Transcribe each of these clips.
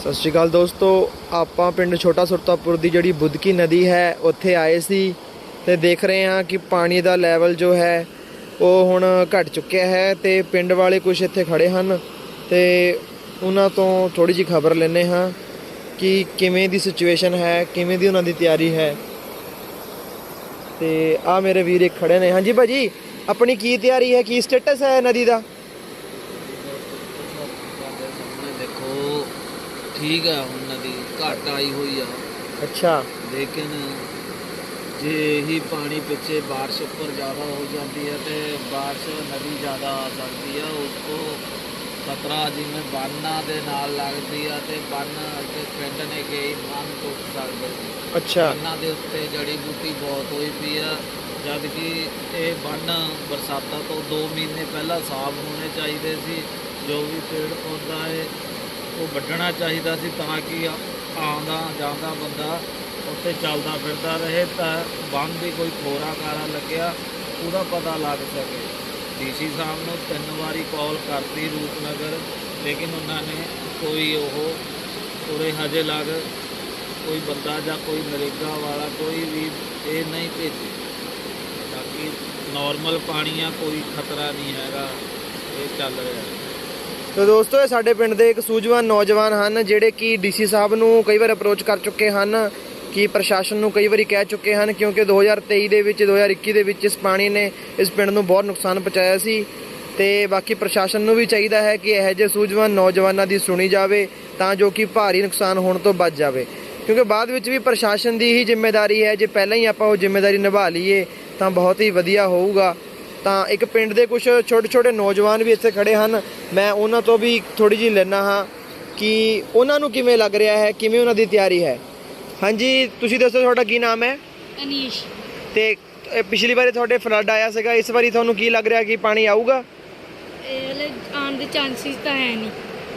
ਸਤਿ ਸ਼੍ਰੀ ਅਕਾਲ ਦੋਸਤੋ, ਆਪਾਂ ਪਿੰਡ ਛੋਟਾ ਸੁਰਤਾਪੁਰ ਦੀ ਜਿਹੜੀ ਬੁੱਧਕੀ ਨਦੀ ਹੈ, ਉੱਥੇ ਆਏ ਸੀ ਤੇ ਦੇਖ ਰਹੇ ਹਾਂ ਕਿ ਪਾਣੀ ਦਾ ਲੈਵਲ ਜੋ ਹੈ, ਉਹ ਹੁਣ ਘਟ ਚੁੱਕਿਆ ਹੈ ਤੇ ਪਿੰਡ ਵਾਲੇ ਕੁਝ ਇੱਥੇ ਖੜੇ ਹਨ ਤੇ ਉਹਨਾਂ ਤੋਂ ਥੋੜੀ ਜੀ ਖਬਰ ਲੈਣੇ ਹਾਂ ਕਿ ਕਿਵੇਂ ਦੀ ਸਿਚੁਏਸ਼ਨ ਹੈ, ਕਿਵੇਂ ਦੀ ਉਹਨਾਂ ਦੀ ਤਿਆਰੀ ਹੈ। ਤੇ ਆ ਮੇਰੇ ਵੀਰ ਇੱਕ ਖੜੇ ਨੇ। ਹਾਂਜੀ ਭਾਜੀ, ਆਪਣੀ ਕੀ ਤਿਆਰੀ ਹੈ, ਕੀ ਸਟੇਟਸ ਹੈ ਨਦੀ ਦਾ ਤੁਹਾਡੇ ਸਾਹਮਣੇ ਦੇਖੋ ਠੀਕ ਹੈ ਹੁਣ ਨਦੀ ਘਟ ਆਈ ਹੋਈ ਆ ਅੱਛਾ ਲੇਕਿਨ ਜੇ ਹੀ ਪਾਣੀ ਪਿੱਛੇ بارش ਉੱਪਰ ਜ਼ਿਆਦਾ ਹੋ ਜਾਂਦੀ ਹੈ ਤੇ بارش ਨਦੀ ਜ਼ਿਆਦਾ ਆ ਸਕਦੀ ਆ ਉਸ ਤੋਂ ਖਤਰਾ ਜਿਵੇਂ ਬੰਨਾਂ ਦੇ ਨਾਲ ਲੱਗਦੀ ਆ ਤੇ ਬੰਨ ਤੇ ਪਿੰਡ ਨੇ ਕਈ ਬੰਨ ਟੁੱਟ ਸਕਦੇ ਸੀ ਅੱਛਾ ਬੰਨਾਂ ਦੇ ਉੱਤੇ ਜੜੀ ਬੂਟੀ ਬਹੁਤ ਹੋਈ ਪਈ ਆ ਜਦ ਕਿ ਇਹ ਬੰਨ ਬਰਸਾਤਾਂ ਤੋਂ 2 ਮਹੀਨੇ ਪਹਿਲਾਂ ਸਾਫ਼ ਹੋਣੇ ਚਾਹੀਦੇ ਸੀ ਜੋ ਵੀ ਪੇੜ ਪੌਦਾ ਹੈ ਉਹ ਵੱਢਣਾ ਚਾਹੀਦਾ ਸੀ ਤਾਂ ਕਿ ਆਉਂਦਾ ਜਾਂਦਾ ਬੰਦਾ ਉੱਥੇ ਚੱਲਦਾ ਫਿਰਦਾ ਰਹੇ ਤਾਂ ਬੰਦ ਦੀ ਕੋਈ ਖੋਰਾ ਕਾਰਾ ਲੱਗਿਆ, ਉਹਦਾ ਪਤਾ ਲੱਗ ਸਕੇ। ਡੀਸੀ ਸਾਹਿਬ ਨੂੰ ਤਿੰਨ ਵਾਰੀ ਕਾਲ ਕਰਤੀ ਰੂਪਨਗਰ, ਲੇਕਿਨ ਉਹਨਾਂ ਨੇ ਕੋਈ ਉਹ ਉਰੇ ਹਜੇ ਲੱਗ ਕੋਈ ਬੰਦਾ ਜਾਂ ਕੋਈ ਨਰੇਗਾ ਵਾਲਾ ਕੋਈ ਵੀ ਇਹ ਨਹੀਂ ਭੇਜੇ। ਬਾਕੀ ਨਾਰਮਲ ਪਾਣੀ ਆ, ਕੋਈ ਖਤਰਾ ਨਹੀਂ ਹੈਗਾ, ਇਹ ਚੱਲ ਰਿਹਾ। ਹੈ ਤੋ ਦੋਸਤੋ, ਇਹ ਸਾਡੇ ਪਿੰਡ ਦੇ ਇੱਕ ਸੂਝਵਾਨ ਨੌਜਵਾਨ ਹਨ, ਜਿਹੜੇ ਕਿ ਡੀਸੀ ਸਾਹਿਬ ਨੂੰ ਕਈ ਵਾਰ ਅਪਰੋਚ ਕਰ ਚੁੱਕੇ ਹਨ, ਕਿ ਪ੍ਰਸ਼ਾਸਨ ਨੂੰ ਕਈ ਵਾਰੀ ਕਹਿ ਚੁੱਕੇ ਹਨ, ਕਿਉਂਕਿ 2023 ਦੇ ਵਿੱਚ 2021 ਦੇ ਵਿੱਚ ਇਸ ਪਾਣੀ ਨੇ ਇਸ ਪਿੰਡ ਨੂੰ ਬਹੁਤ ਨੁਕਸਾਨ ਪਹੁੰਚਾਇਆ ਸੀ। ਤੇ ਬਾਕੀ ਪ੍ਰਸ਼ਾਸਨ ਨੂੰ ਵੀ ਚਾਹੀਦਾ ਹੈ ਕਿ ਇਹੋ ਜਿਹੇ ਸੂਝਵਾਨ ਨੌਜਵਾਨਾਂ ਦੀ ਸੁਣੀ ਜਾਵੇ, ਤਾਂ ਜੋ ਕਿ ਭਾਰੀ ਨੁਕਸਾਨ ਹੋਣ ਤੋਂ ਬਚ ਜਾਵੇ। ਕਿਉਂਕਿ ਬਾਅਦ ਵਿੱਚ ਵੀ ਪ੍ਰਸ਼ਾਸਨ ਦੀ ਹੀ ਜ਼ਿੰਮੇਵਾਰੀ ਹੈ, ਜੇ ਪਹਿਲਾਂ ਹੀ ਆਪਾਂ ਉਹ ਜ਼ਿੰਮੇਵਾਰੀ ਨਿਭਾ ਲਈਏ, ਤਾਂ ਬਹੁਤ ਹੀ ਵਧੀਆ ਹੋਊਗਾ। ਤਾਂ ਇੱਕ ਪਿੰਡ ਦੇ ਕੁਝ ਛੋਟੇ ਛੋਟੇ ਨੌਜਵਾਨ ਵੀ ਇੱਥੇ ਖੜੇ ਹਨ। ਮੈਂ ਉਹਨਾਂ ਤੋਂ ਵੀ ਥੋੜੀ ਜਿਹੀ ਲੈਣਾ ਹਾਂ ਕਿ ਉਹਨਾਂ ਨੂੰ ਕਿਵੇਂ ਲੱਗ ਰਿਹਾ ਹੈ ਕਿਵੇਂ ਉਹਨਾਂ ਦੀ ਤਿਆਰੀ ਹੈ। ਹਾਂਜੀ ਤੁਸੀਂ ਦੱਸੋ ਤੁਹਾਡਾ ਕੀ ਨਾਮ ਹੈ? ਅਨੀਸ਼। ਤੇ ਪਿਛਲੀ ਵਾਰੀ ਤੁਹਾਡੇ ਫਲੱਡ ਆਇਆ ਸੀਗਾ ਇਸ ਵਾਰੀ ਤੁਹਾਨੂੰ ਕੀ ਲੱਗ ਰਿਹਾ ਕਿ ਪਾਣੀ ਆਊਗਾ? ਇਹ ਹਲੇ ਆਉਣ ਦੇ ਚਾਂਸਸ ਤਾਂ ਹੈ ਨਹੀਂ।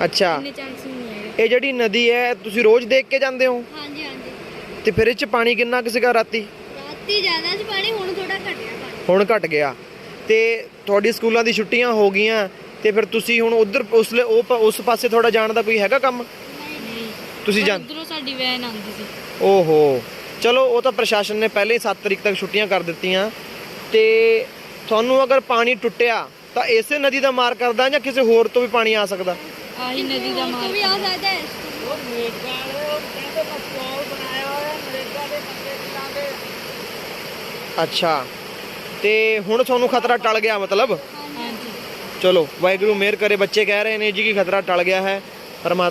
ਅੱਛਾ। ਇੰਨੇ ਚਾਂਸਸ ਨਹੀਂ ਹੈਗੇ। ਇਹ ਜਿਹੜੀ ਨਦੀ ਹੈ ਤੁਸੀਂ ਰੋਜ਼ ਦੇਖ ਕੇ ਜਾਂਦੇ ਹੋ? ਹਾਂਜੀ ਹਾਂਜੀ। ਤੇ ਫਿਰ ਇਹ ਚ ਪਾਣੀ ਕਿੰਨਾ ਕੁ ਸੀਗਾ ਰਾਤੀ? ਰਾਤੀ ਜ਼ਿਆਦਾ ਸੀ ਪਾਣੀ ਹੁਣ ਥੋੜਾ ਘਟਿਆ ਪਾਣੀ ਹੁਣ ਘਟ ਗਿਆ। ਤੇ ਤੁਹਾਡੀ ਸਕੂਲਾਂ ਦੀ ਛੁੱਟੀਆਂ ਹੋ ਗਈਆਂ ਤੇ ਫਿਰ ਤੁਸੀਂ ਹੁਣ ਉਧਰ ਉਸਲੇ ਉਹ ਪ- ਉਸ ਪਾਸੇ ਥੋੜਾ ਜਾਣ ਦਾ ਕੋਈ ਹੈਗਾ ਕੰਮ? ਨਹੀਂ ਤੁਸੀਂ ਜਾਣ ਉਧਰੋਂ ਸਾਡੀ ਵੈਨ ਆਉਂਦੀ ਸੀ। ਓਹੋ। ਚਲੋ ਉਹ ਤਾਂ ਪ੍ਰਸ਼ਾਸਨ ਨੇ ਪਹਿਲੇ ਹੀ 7 ਤਰੀਕ ਤੱਕ ਛੁੱਟੀਆਂ ਕਰ ਦਿੱਤੀਆਂ। ਤੇ ਤੁਹਾਨੂੰ ਅਗਰ ਪਾਣੀ ਟੁੱਟਿਆ ਤਾਂ ਇਸੇ ਨਦੀ ਦਾ ਮਾਰ ਕਰਦਾ ਜਾਂ ਕਿਸੇ ਹੋਰ ਤੋਂ ਵੀ ਪਾਣੀ ਆ ਸਕਦਾ? ਆਹੀ ਨਦੀ ਦਾ ਮਾਰ ਵੀ ਆ ਸਕਦਾ ਹੈ। ਅੱਛਾ। ਤੇ ਹੁਣ ਤੁਹਾਨੂੰ ਖਤਰਾ ਟਲ ਗਿਆ ਮਤਲਬ? ਹਾਂਜੀ। ਚਲੋ ਵਾਹਿਗੁਰੂ ਮਿਹਰ ਕਰੇ ਬੱਚੇ ਕਹਿ ਰਹੇ ਨੇ ਜੀ ਕਿ ਖਤਰਾ ਟਲ ਗਿਆ ਹੈ ਪਰਮਾਤਮਾ